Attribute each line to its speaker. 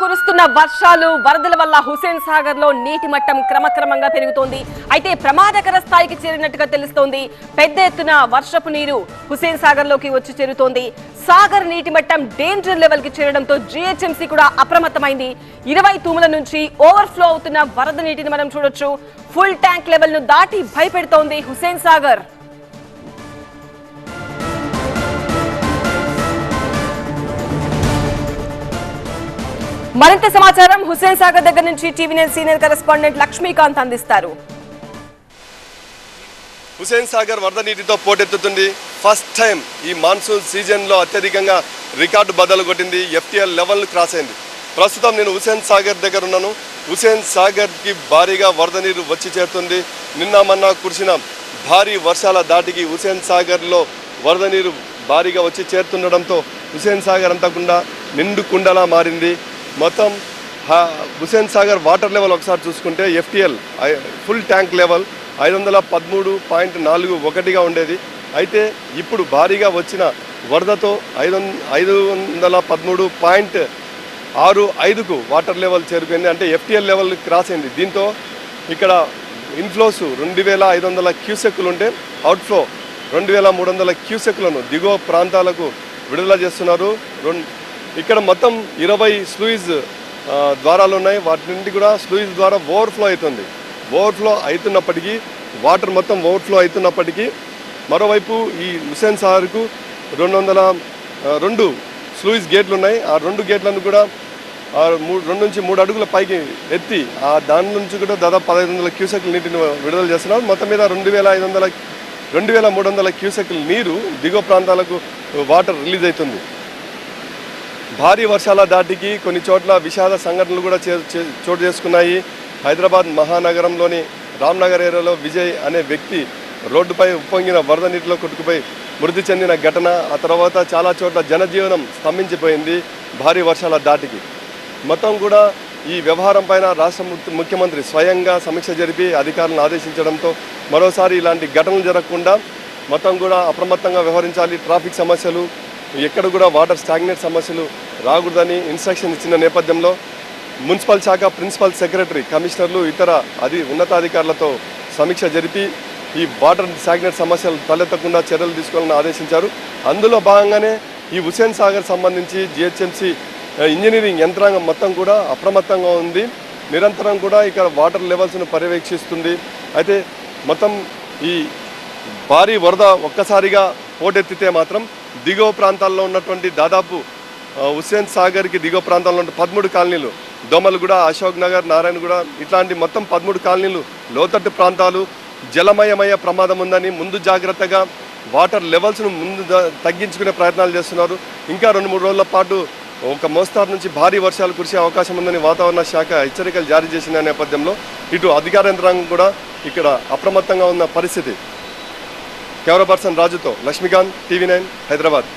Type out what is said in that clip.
Speaker 1: కురుస్తున్న వర్షాలు వరదల వల్ల హుసేన్ సాగర్లో నీటి మట్టం క్రమక్రమంగా పెరుగుతోంది. అయితే ప్రమాదకర స్థాయికి చేరినట్టుగా తెలుస్తోంది. పెద్ద ఎత్తున వర్షపు నీరు హుసేన్ సాగర్లోకి వచ్చి చేరుతోంది. సాగర్ నీటి మట్టం డేంజర్ లెవెల్కి చేరడంతో జీహెచ్ఎంసీ కూడా అప్రమత్తమైంది. ఇరవై తూముల నుంచి ఓవర్ఫ్లో అవుతున్న వరద నీటిని మనం చూడొచ్చు. ఫుల్ ట్యాంక్ లెవెల్ను దాటి భయపెడుతోంది హుసేన్ సాగర్. మరింత సమాచారం హుస్సేన్ సాగర్ దగ్గర నుంచి TV nine senior correspondent Lakshmikanth అందిస్తారు.
Speaker 2: హుసేన్ సాగర్ వరద నీటితో పోటెత్తుతుంది. ఫస్ట్ టైం ఈ మాన్సూన్ సీజన్లో అత్యధికంగా రికార్డు బదలు కొట్టింది ఎఫ్టీఎల్ లెవెల్ క్రాస్ అయింది. ప్రస్తుతం నేను హుసేన్ సాగర్ దగ్గర ఉన్నాను. హుసేన్ సాగర్కి భారీగా వరద నీరు వచ్చి చేరుతుంది. నిన్న మొన్న కురిసిన భారీ వర్షాల దాటికి హుసేన్ సాగర్లో వరద నీరు భారీగా వచ్చి చేరుతుండడంతో హుసేన్ సాగర్ అంతా నిండు కుండలా మారింది. మొత్తం హుసేన్ సాగర్ వాటర్ లెవెల్ ఒకసారి చూసుకుంటే ఎఫ్టీఎల్ ఫుల్ ట్యాంక్ లెవెల్ ఐదు వందల పదమూడు పాయింట్ నాలుగు ఒకటిగా ఉండేది. అయితే ఇప్పుడు భారీగా వచ్చిన వరదతో ఐదు వం- ఐదు వందల పదమూడు పాయింట్ ఆరు ఐదుకు వాటర్ లెవెల్ చేరుకుంది అంటే ఎఫ్టీఎల్ లెవెల్ క్రాస్ అయింది. దీంతో ఇక్కడ ఇన్ఫ్లోస్ రెండు వేల ఐదు వందల క్యూసెక్కులు ఉంటే అవుట్ఫ్లో రెండు వేల మూడు వందల క్యూసెక్లను దిగువ ప్రాంతాలకు విడుదల చేస్తున్నారు. రెండు ఇక్కడ మొత్తం ఇరవై స్లూయిజ్ ద్వారాలు ఉన్నాయి. వాటి నుండి కూడా స్లూయిజ్ ద్వారా ఓవర్ఫ్లో అవుతుంది. ఓవర్ఫ్లో అవుతున్నప్పటికీ వాటర్ మొత్తం ఓవర్ఫ్లో అవుతున్నప్పటికీ మరోవైపు ఈ హుసేన్ సాగర్కు రెండు వందల రెండు స్లూయిజ్ గేట్లు ఉన్నాయి. ఆ రెండు గేట్లను కూడా మూడు రెండు నుంచి మూడు అడుగుల పైకి ఎత్తి ఆ దాని నుంచి కూడా దాదాపు పదహైదు వందల క్యూసెక్ల నీటిని విడుదల చేస్తున్నారు. మొత్తం మీద రెండు వేల ఐదు వందల రెండు వేల మూడు వందల క్యూసెక్ల నీరు దిగువ ప్రాంతాలకు వాటర్ రిలీజ్ అవుతుంది. భారీ వర్షాల దాటికి కొన్ని చోట్ల విషాద సంఘటనలు కూడా చే- చోటు చేసుకున్నాయి. హైదరాబాద్ మహానగరంలోని రామ్నగర్ ఏరియాలో విజయ్ అనే వ్యక్తి రోడ్డుపై ఉప్పొంగిన వరద నీటిలో కొట్టుకుపోయి మృతి చెందిన ఘటన. ఆ తర్వాత చాలా చోట్ల జనజీవనం స్తంభించిపోయింది భారీ వర్షాల దాటికి. మొత్తం కూడా ఈ వ్యవహారం పైన రాష్ట్ర ముఖ్యమంత్రి స్వయంగా సమీక్ష జరిపి అధికారులను ఆదేశించడంతో మరోసారి ఇలాంటి ఘటనలు జరగకుండా మొత్తం కూడా అప్రమత్తంగా వ్యవహరించాలి. ట్రాఫిక్ సమస్యలు ఎక్కడ కూడా వాటర్ స్టాగ్నేట్ సమస్యలు రాకూడదని ఇన్స్ట్రక్షన్ ఇచ్చిన నేపథ్యంలో మున్సిపల్ శాఖ ప్రిన్సిపల్ సెక్రటరీ కమిషనర్లు ఇతర అది ఉన్నతాధికారులతో సమీక్ష జరిపి ఈ వాటర్ స్టాగ్నేట్ సమస్యలు తలెత్తకుండా చర్యలు తీసుకోవాలని ఆదేశించారు. అందులో భాగంగానే ఈ హుసేన్ సాగర్ సంబంధించి జిహెచ్ఎంసీ ఇంజనీరింగ్ యంత్రాంగం మొత్తం కూడా అప్రమత్తంగా ఉంది. నిరంతరం కూడా ఇక్కడ వాటర్ లెవెల్స్ను పర్యవేక్షిస్తుంది. అయితే మొత్తం ఈ భారీ వరద ఒక్కసారిగా పోటెత్తితే మాత్రం దిగువ ప్రాంతాల్లో ఉన్నటువంటి దాదాపు హుస్సేన్ సాగర్కి దిగువ ప్రాంతాల్లో ఉన్న పదమూడు కాలనీలు దోమలగూడ అశోక్ నగర్ నారాయణగూడ ఇట్లాంటి మొత్తం పదమూడు కాలనీలు లోతట్టు ప్రాంతాలు జలమయమయ్యే ప్రమాదం ఉందని ముందు జాగ్రత్తగా వాటర్ లెవెల్స్ను ముందు తగ్గించుకునే ప్రయత్నాలు చేస్తున్నారు. ఇంకా రెండు మూడు రోజుల పాటు ఒక మోస్తారు నుంచి భారీ వర్షాలు కురిసే అవకాశం ఉందని వాతావరణ శాఖ హెచ్చరికలు జారీ చేసిన నేపథ్యంలో. ఇటు అధికార యంత్రాంగం కూడా ఇక్కడ అప్రమత్తంగా ఉన్న పరిస్థితి. కెమెరా పర్సన్ రాజుతో లక్ష్మీకాంత్ టీవీ నైన్ హైదరాబాద్